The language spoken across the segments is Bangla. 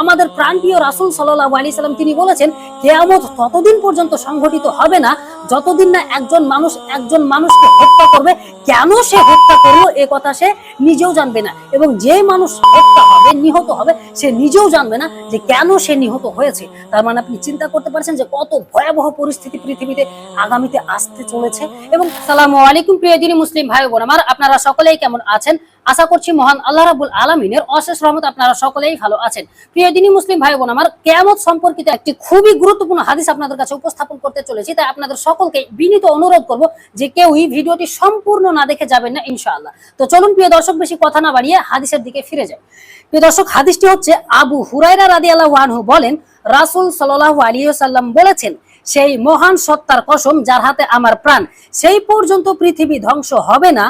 আমাদের প্রাণপ্রিয় রাসুল সাল্লাহ আলি সাল্লাম তিনি বলেছেন কেয়ামত ততদিন পর্যন্ত সংঘটিত হবে না। যতদিন না একজন মানুষ একজন মানুষকে হত্যা করবে, কেন সে হত্যা করল এ কথা সে নিজেও জানবে না। এবং যে মানুষ হত্যা হবে, নিহত হবে, সে নিজেও জানবে না যে কেন সে নিহত হয়েছে। তার মানে আপনি চিন্তা করতে পারছেন যে কত ভয়াবহ পরিস্থিতি পৃথিবীতে আগামীতে আসতে চলেছে। এবং সালামু আলাইকুম প্রিয় দিনী মুসলিম ভাই বোন আমার। আপনারা সকলেই কেমন আছেন? আশা করছি মহান আল্লাহ রাবুল আলমিনের অশেষ রহমত আপনারা সকলেই ভালো আছেন। প্রিয় দিনী মুসলিম ভাই বোন আমার কেমন সম্পর্কিত একটি খুবই গুরুত্বপূর্ণ হাদিস আপনাদের কাছে উপস্থাপন করতে চলেছি। তাই আপনাদের সকলকে বিনীত অনুরোধ করব যে কেউই ভিডিওটি সম্পূর্ণ না দেখে যাবেন না, ইনশাআল্লাহ। তো চলুন, প্রিয় দর্শক, বেশি কথা না বাড়িয়ে হাদিসের দিকে ফিরে যায় প্রিয় দর্শক, হাদিসটি হচ্ছে আবু হুরাইরা রাদি আল্লাহ আনহু বলেন, রাসুল সাল্লাহ আলিয়া সাল্লাম বলেছেন, সেই মহান সত্তার কসম যার হাতে আমার প্রাণ, সেই পর্যন্ত পৃথিবী ধ্বংস হবে না,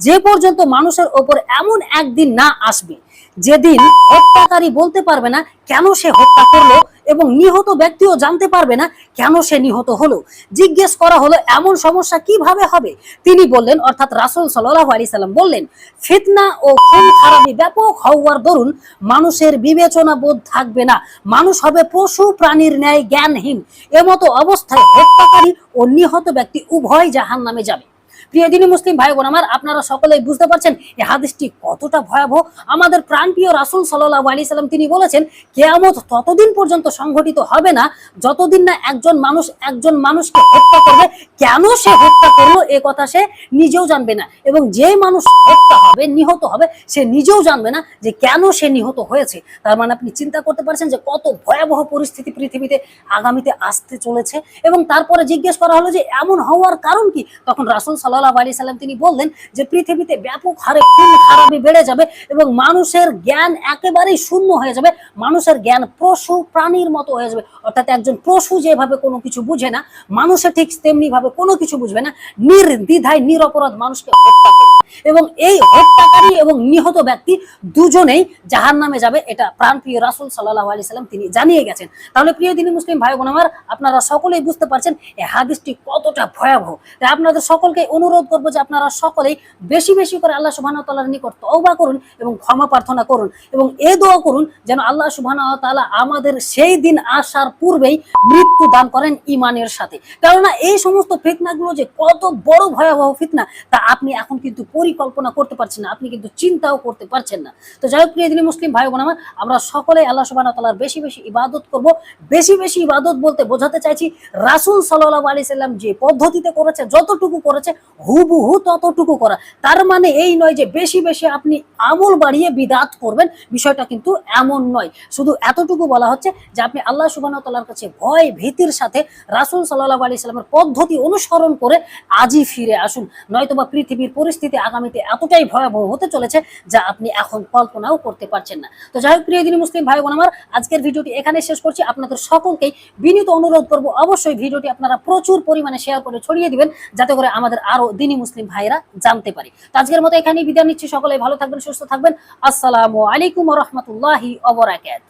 যে পর্যন্ত মানুষের ওপর এমন একদিন না আসবে, যেদিন হত্যাকারী বলতে পারবে না কেন সে হত্যা করল এবং নিহত ব্যক্তিও জানতে পারবে না কেন সে নিহত হলো। জিজ্ঞেস করা হলো, এমন সমস্যা কীভাবে হবে? তিনি বললেন, অর্থাৎ রাসুল সাল্লাহ আলি সাল্লাম বললেন, ফিতনা ও খুন খারাপি ব্যাপক হওয়ার দরুন মানুষের বিবেচনা বোধ থাকবে না। মানুষ হবে পশু প্রাণীর ন্যায় জ্ঞানহীন। এমতো অবস্থায় হত্যাকারী ও নিহত ব্যক্তি উভয় জাহান নামে যাবে। প্রিয় দিনী মুসলিম ভাই বোন আমার আপনারা সকলেই বুঝতে পারছেন এই হাদিসটি কতটা ভয়াবহ। আমাদের প্রাণপ্রিয় রাসুল সাল্লাহ আলি সাল্লাম তিনি বলেছেন, কেয়ামত ততদিন পর্যন্ত সংঘটিত হবে না, যতদিন না একজন মানুষ একজন মানুষকে হত্যা করবে, কেন সে হত্যা করল এ কথা সে নিজেও জানবে না। এবং যে মানুষ হত্যা হবে, নিহত হবে, সে নিজেও জানবে না যে কেন সে নিহত হয়েছে। তার মানে আপনি চিন্তা করতে পারছেন যে কত ভয়াবহ পরিস্থিতি পৃথিবীতে আগামীতে আসতে চলেছে। এবং তারপরে জিজ্ঞেস করা হলো যে এমন হওয়ার কারণ কি? তখন রাসুল সাল্লাম, তিনি বললেন যে পৃথিবীতে ব্যাপক হারে খুন খারাপি বেড়ে যাবে এবং মানুষের জ্ঞান একেবারেই শূন্য হয়ে যাবে। মানুষের জ্ঞান পশু প্রাণীর মতো হয়ে যাবে। অর্থাৎ একজন পশু যেভাবে কোনো কিছু বুঝে না, মানুষে ঠিক তেমনি ভাবে কোনো কিছু বুঝবে না। নির্দ্বিধায়, নিরপরাধ মানুষকে হত্যা করবে। এবং এই হত্যাকারী এবং নিহত ব্যক্তি দুজনেই জাহান নামে যাবে, এটা প্রাণপ্রিয় রাসুল সাল্লাহ আলি সাল্লাম তিনি জানিয়ে গেছেন। তাহলে প্রিয় দিনী মুসলিম ভাই বোন আমার, আপনারা সকলেই বুঝতে পারছেন এই হাদিসটি কতটা ভয়াবহ। তাই আপনাদের সকলকে অনুরোধ করব যে আপনারা সকলেই বেশি বেশি করে আল্লাহ সুবাহ তাল্লাহর নিকট তওবা করুন এবং ক্ষমা প্রার্থনা করুন এবং এ দোয়া করুন যেন আল্লাহ সুবাহ তাআলা আমাদের সেই দিন আসার পূর্বেই মৃত্যু দান করেন ইমানের সাথে। কেননা এই সমস্ত ফিতনাগুলো যে কত বড় ভয়াবহ ফিতনা, তা আপনি এখন কিন্তু পরিকল্পনা করতে পারছেন না, আপনি কিন্তু চিন্তাও করতে পারছেন না। তো যাই হোক, প্রিয় দিনী মুসলিম ভাই বোন আমার, আমরা সকলে আল্লাহ সুবাহ তাল্লাহর বেশি বেশি ইবাদত করব। বেশি বেশি ইবাদত বলতে বোঝাতে চাইছি রাসুল সাল্লাহ আলি সাল্লাম যে পদ্ধতিতে করেছে, যতটুকু করেছে হুবহু ততটুকু করা। তার মানে এই নয় যে বেশি বেশি আপনি আমল বাড়িয়ে বিদাত করবেন, বিষয়টা কিন্তু এমন নয়। শুধু এতটুকু বলা হচ্ছে যে আপনি আল্লাহ সুবাহ তাল্লাহর কাছে ভয়, ভীতির সাথে রাসুল সাল্লাহ আলি সাল্লামের পদ্ধতি অনুসরণ করে আজই ফিরে আসুন। নয়তোবা পৃথিবীর পরিস্থিতি আগামীতে এতটাই ভয়াবহ হতে চলেছে যা আপনি এখন কল্পনাও করতে পারছেন না। তো যাই হোক, প্রিয় দিনী মুসলিম ভাই বোন আমার, আজকের ভিডিওটি এখানে শেষ করছি। আপনাদের সকলকেই বিনীত অনুরোধ করব, অবশ্যই ভিডিওটি আপনারা প্রচুর পরিমাণে শেয়ার করে ছড়িয়ে দিবেন, যাতে করে আমাদের আরও দিনী মুসলিম ভাইরা জানতে পারি। আজকের মতো এখানেই বিদায় নিচ্ছি। সকলে ভালো থাকবেন, সুস্থ থাকবেন। আসসালামু আলাইকুম রহমতুল্লাহি অবরাকাত